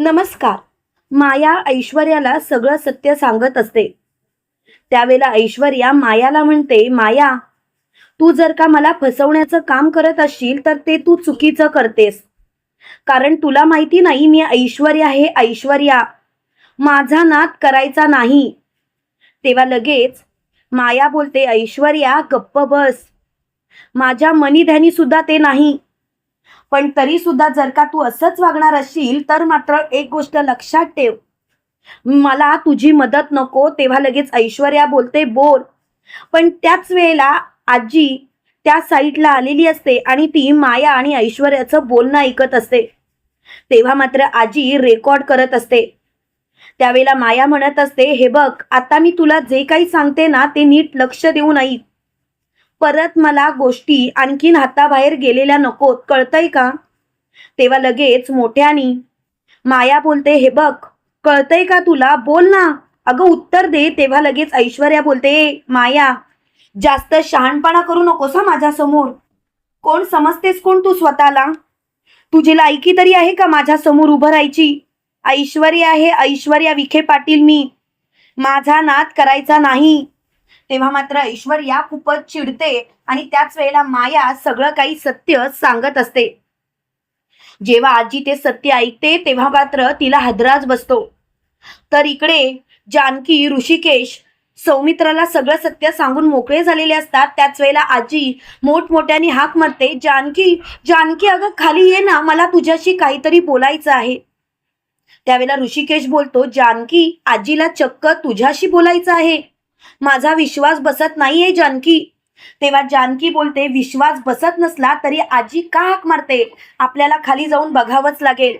नमस्कार. माया ऐश्वर्याला सगळं सत्य सांगत असते. त्यावेळेला ऐश्वर्या मायाला म्हणते माया तू जर का मला फसवण्याचं काम करत असशील तर ते तू चुकीचं करतेस. कारण तुला माहिती नाही मी ऐश्वर्या आहे ऐश्वर्या. माझा नाद करायचा नाही. तेव्हा लगेच माया बोलते ऐश्वर्या गप्प बस. माझ्या मनीध्यानी सुद्धा ते नाही. पण तरी सुद्धा जर का तू असंच वागणार असशील तर मात्र एक गोष्ट लक्षात ठेव. मला तुझी मदत नको तेव्हा लगेच ऐश्वर्या बोलते बोल. पण त्याच वेळेला आजी त्या साईडला आलेली असते आणि ती माया आणि ऐश्वर्याचं बोलणं ऐकत असते. तेव्हा मात्र आजी रेकॉर्ड करत असते. त्यावेळेला माया म्हणत असते हे बघ आता मी तुला जे काही सांगते ना ते नीट लक्ष देऊन ऐक परत मला गोष्टी आणखीन हाताबाहेर गेलेल्या नकोत कळतंय का? तेव्हा लगेच मोठ्यानी माया बोलते हे बघ कळतंय का तुला? बोल ना. अगं उत्तर दे तेव्हा लगेच ऐश्वर्या बोलते माया जास्त शहाणपणा करू नकोस हा माझ्यासमोर. कोण समजतेस कोण तू स्वतःला? तुझी लायकी तरी आहे का माझ्यासमोर उभं राहायची? ऐश्वर्या आहे ऐश्वर्या विखे पाटील मी. माझा नाद करायचा नाही. तेव्हा मात्र ऐश्वर्या खूपच चिडते आणि त्याच वेळेला माया सगळं काही सत्य सांगत असते. जेव्हा आजी ते सत्य ऐकते तेव्हा मात्र तिला हदराज बसतो. तर इकडे जानकी ऋषिकेश सौमित्राला सगळं सत्य सांगून मोकळे झालेले असतात. त्याच वेळेला आजी मोठमोठ्याने हाक मारते जानकी जानकी अगं खाली ये ना मला तुझ्याशी काहीतरी बोलायचं आहे. त्यावेळेला ऋषिकेश बोलतो जानकी आजीला चक्क तुझ्याशी बोलायचं आहे. माझा विश्वास बसत नाहीये जानकी. तेव्हा जानकी बोलते विश्वास बसत नसला तरी आजी का हाक मारते? आपल्याला खाली जाऊन बघावंच लागेल.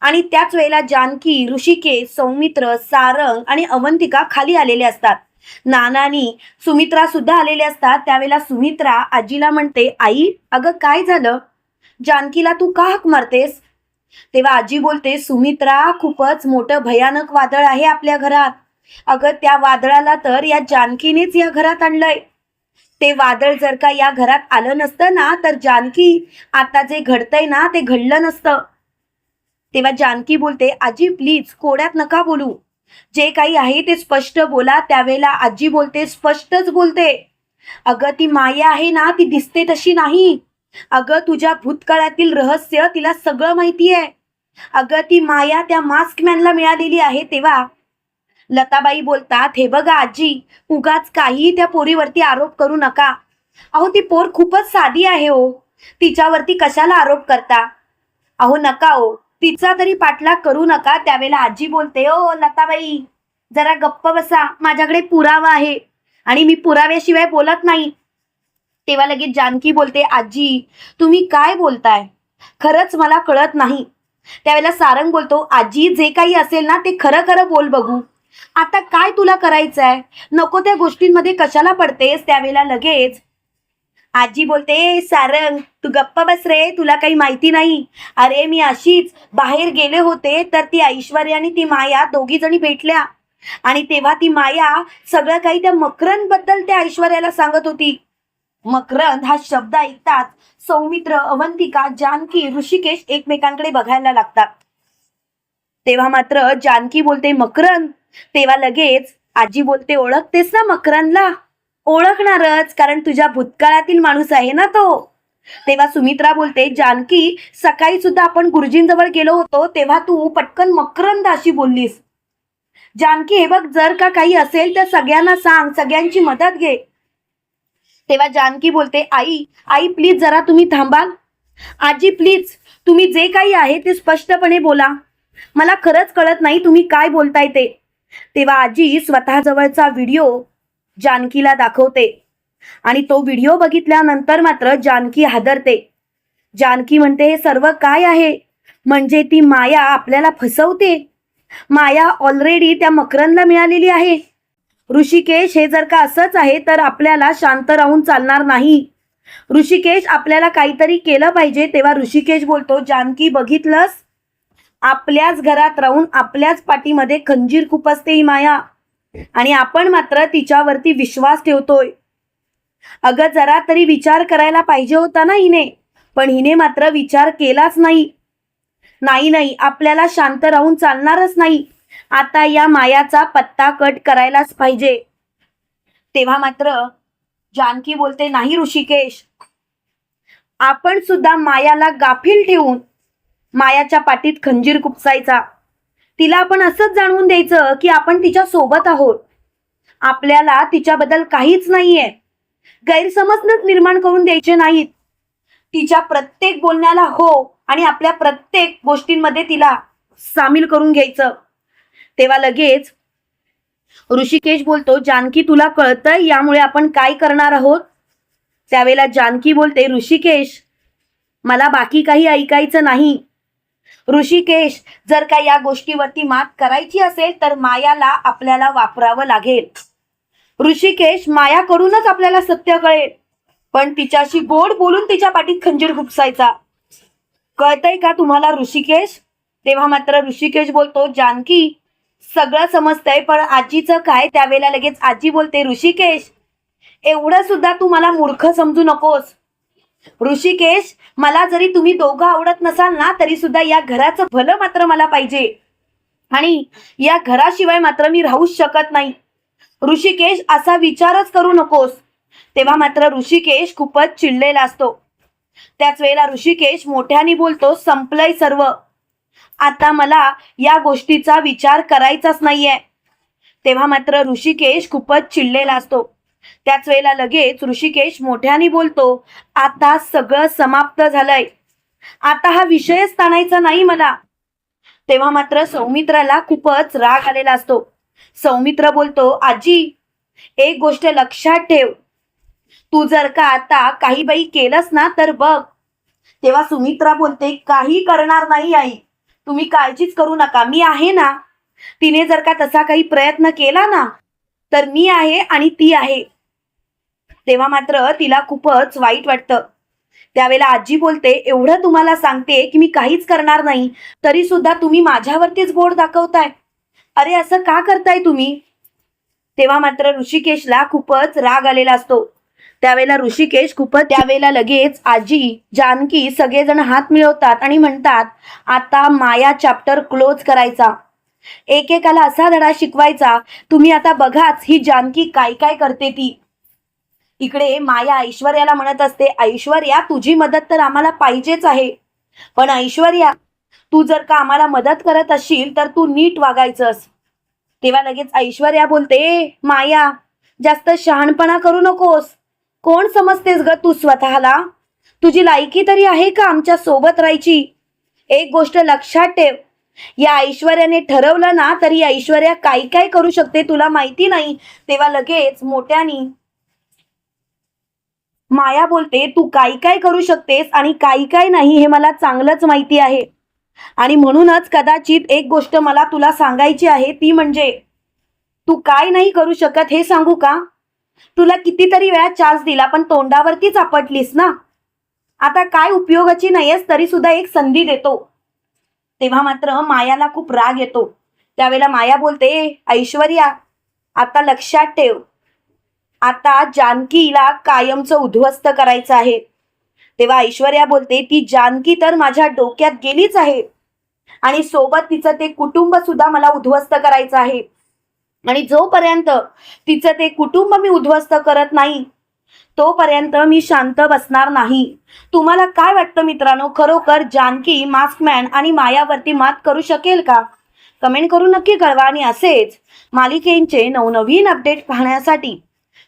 आणि त्याच वेळेला जानकी ऋषिकेश सौमित्र सारंग आणि अवंतिका खाली आलेले असतात. नानानी सुमित्रा सुद्धा आलेले असतात. त्यावेळेला सुमित्रा आजीला म्हणते आई अगं काय झालं? जानकीला तू का हाक मारतेस? तेव्हा आजी बोलते सुमित्रा खूपच मोठं भयानक वादळ आहे आपल्या घरात. अगं त्या वादळाला तर या जानकीनेच या घरात आणलंय. ते वादळ जर का या घरात आलं नसतं ना तर जानकी आता जे घडतंय ना ते घडलं नसतं. तेव्हा जानकी बोलते आजी प्लीज कोड्यात नका बोलू. जे काही आहे ते स्पष्ट बोला. त्यावेळेला आजी बोलते स्पष्टच बोलते. अगं ती माया आहे ना ती दिसते तशी नाही. अगं तुझ्या भूतकाळातील रहस्य तिला सगळं माहिती आहे अगं ती माया त्या मास्क मॅनला मिळालेली आहे तेव्हा लताबाई बोलतात हे बघा आजी उगाच काही त्या पोरीवरती आरोप करू नका. अहो ती पोर खूपच साधी आहे हो. तिच्यावरती कशाला आरोप करता? अहो नका हो. तिचा तरी पाठलाग करू नका त्यावेळेला आजी बोलते ओ लताबाई जरा गप्प बसा माझ्याकडे पुरावा आहे आणि मी पुराव्याशिवाय बोलत नाही. तेव्हा लगेच जानकी बोलते आजी तुम्ही काय बोलताय? खरंच मला कळत नाही. त्यावेळेला सारंग बोलतो आजी जे काही असेल ना ते खरं खरं बोल बघू. आता काय तुला करायचंय? नको त्या गोष्टींमध्ये कशाला पडतेस? त्यावेळेला लगेच. आजी बोलते सारंग तू गप्प बस रे तुला काही माहिती नाही. अरे मी अशीच. बाहेर गेले होते तर ती ऐश्वर्या आणि ती माया दोघी जणी भेटल्या. आणि तेव्हा ती माया सगळं काही त्या मकरंदबद्दल त्या ऐश्वर्याला सांगत होती. मकरंद हा शब्द ऐकताच सौमित्र अवंतिका जानकी ऋषिकेश एकमेकांकडे बघायला लागतात. तेव्हा मात्र जानकी बोलते मकरंद तेव्हा लगेच आजी बोलते ओळखतेस ना मकरंदला ओळखणारच कारण तुझ्या भूतकाळातील माणूस आहे ना तो. तेव्हा सुमित्रा बोलते जानकी सकाळी सुद्धा आपण गुरुजींजवळ गेलो होतो तेव्हा तू पटकन मकरंद अशी बोललीस. जानकी हे बघ जर का काही असेल तर सगळ्यांना सांग सगळ्यांची मदत घे. तेव्हा जानकी बोलते आई आई प्लीज जरा तुम्ही थांबाल. आजी प्लीज तुम्ही जे काही आहे ते स्पष्टपणे बोला. मला खरंच कळत नाही तुम्ही काय बोलताय ते. तेव्हा आजी स्वतःजवळचा व्हिडिओ जानकीला दाखवते. आणि तो व्हिडिओ बघितल्यानंतर मात्र जानकी हादरते. जानकी म्हणते हे सर्व काय आहे? म्हणजे ती माया आपल्याला फसवते? माया ऑलरेडी त्या मकरंदला मिळालेली आहे. ऋषिकेश हे जर का असंच आहे तर आपल्याला शांत राहून चालणार नाही. ऋषिकेश आपल्याला काहीतरी केलं पाहिजे. तेव्हा ऋषिकेश बोलतो जानकी बघितलंस? आपल्याच घरात राहून आपल्याच पाठीमध्ये खंजीर खुपसते ही माया. आणि आपण मात्र तिच्यावरती विश्वास ठेवतोय. अगं जरा तरी विचार करायला पाहिजे होता ना हिने. पण हिने मात्र विचार केलाच नाही. नाही नाही आपल्याला शांत राहून चालणारच नाही. आता या मायाचा पत्ता कट करायलाच पाहिजे. तेव्हा मात्र जानकी बोलते नाही ऋषिकेश. आपण सुद्धा मायाला गाफील ठेवून मायाच्या पाठीत खंजीर कुपसायचा. तिला आपण असंच जाणवून द्यायचं की आपण तिच्या सोबत आहोत. आपल्याला तिच्याबद्दल काहीच नाहीये. गैरसमजनच निर्माण करून द्यायचे नाहीत. तिच्या प्रत्येक बोलण्याला हो आणि आपल्या प्रत्येक गोष्टींमध्ये तिला सामील करून घ्यायचं. तेव्हा लगेच ऋषिकेश बोलतो जानकी तुला कळतंय यामुळे आपण काय करणार आहोत? त्यावेळेला जानकी बोलते ऋषिकेश मला बाकी काही ऐकायचं नाही. ऋषिकेश जर का या गोष्टीवरती मात करायची असेल तर मायाला आपल्याला वापरावं लागेल. ऋषिकेश मायाकडूनच आपल्याला सत्य कळेल. पण तिच्याशी गोड बोलून तिच्या पाठीत खंजीर खुपसायचा. कळतंय का तुम्हाला ऋषिकेश? तेव्हा मात्र ऋषिकेश बोलतो जानकी सगळं समजतंय पण आजीचं काय? त्यावेळेला लगेच आजी बोलते ऋषिकेश एवढं सुद्धा तू मला मूर्ख समजू नकोस. ऋषिकेश मला जरी तुम्ही दोघं आवडत नसाल ना तरी सुद्धा या घराचं भलं मात्र मला पाहिजे. आणि या घराशिवाय मात्र मी राहूच शकत नाही. ऋषिकेश असा विचारच करू नकोस. तेव्हा मात्र ऋषिकेश खूपच चिडलेला असतो. त्याच वेळेला ऋषिकेश मोठ्याने बोलतो संपलंय सर्व. आता मला या गोष्टीचा विचार करायचाच नाहीये. तेव्हा मात्र ऋषिकेश खूपच चिडलेला असतो. त्याच वेळेला लगेच ऋषिकेश मोठ्याने बोलतो आता सगळं समाप्त झालंय. आता हा विषयच ताणायचा नाही मला. तेव्हा मात्र सौमित्राला खूपच राग आलेला असतो. सौमित्र बोलतो आजी एक गोष्ट लक्षात ठेव. तू जर का आता काही बाई केलंस ना तर बघ. तेव्हा सुमित्रा बोलते काही करणार नाही आई. तुम्ही काळजीच करू नका. मी आहे ना. तिने जर का तसा काही प्रयत्न केला ना तर मी आहे आणि ती आहे. तेव्हा मात्र तिला खूपच वाईट वाटतं. त्यावेळेला आजी बोलते एवढं तुम्हाला सांगते की मी काहीच करणार नाही तरी सुद्धा तुम्ही माझ्यावरतीच गोड दाखवताय. अरे असं का करताय तुम्ही? तेव्हा मात्र ऋषिकेशला खूपच राग आलेला असतो. त्यावेळेला ऋषिकेश खूपच त्यावेळेला लगेच आजी जानकी सगळेजण हात मिळवतात आणि म्हणतात आता माया चॅप्टर क्लोज करायचा. एकेकाला असा धडा शिकवायचा तुम्ही आता बघाच ही जानकी काय काय करते ती. इकडे माया ऐश्वर्याला म्हणत असते ऐश्वर्या तुझी मदत तर आम्हाला पाहिजेच आहे. पण ऐश्वर्या तू जर का आम्हाला मदत करत असशील तर तू नीट वागायचंस. तेव्हा लगेच ऐश्वर्या बोलते माया जास्त शहाणपणा करू नकोस. कोण समजतेस ग तू स्वतःला? तुझी लायकी तरी आहे का आमच्यासोबत राहायची? एक गोष्ट लक्षात ठेव. या ऐश्वर्याने ठरवलं ना तरी ऐश्वर्या काय काय करू शकते तुला माहिती नाही. तेव्हा लगेच मोठ्यानी माया बोलते तू काय काय करू शकतेस आणि काय काय नाही हे मला चांगलंच माहिती आहे. आणि म्हणूनच कदाचित एक गोष्ट मला तुला सांगायची आहे ती म्हणजे तू काय नाही करू शकत हे सांगू का? तुला कितीतरी वेळा चान्स दिला पण तोंडावरतीच आपटलीस ना? आता काय उपयोगाची नाहीयेस तरी सुद्धा एक संधी देतो. तेव्हा मात्र मायाला खूप राग येतो. त्यावेळेला माया बोलते ऐश्वर्या आता लक्षात ठेव. आता जानकीला कायमचं उद्ध्वस्त करायचं आहे. तेव्हा ऐश्वर्या बोलते ती जानकी तर माझ्या डोक्यात गेलीच आहे. आणि सोबत तिचं ते कुटुंब सुद्धा मला उद्ध्वस्त करायचं आहे. आणि जोपर्यंत तिचं ते कुटुंब मी उद्ध्वस्त करत नाही तोपर्यंत मी शांत बसणार नाही. तुम्हाला काय वाटतं मित्रांनो? खरोखर जानकी मास्कमॅन आणि मायावरती मात करू शकेल का? कमेंट करून नक्की कळवा आणि असेच मालिकेंचे नवनवीन अपडेट पाहण्यासाठी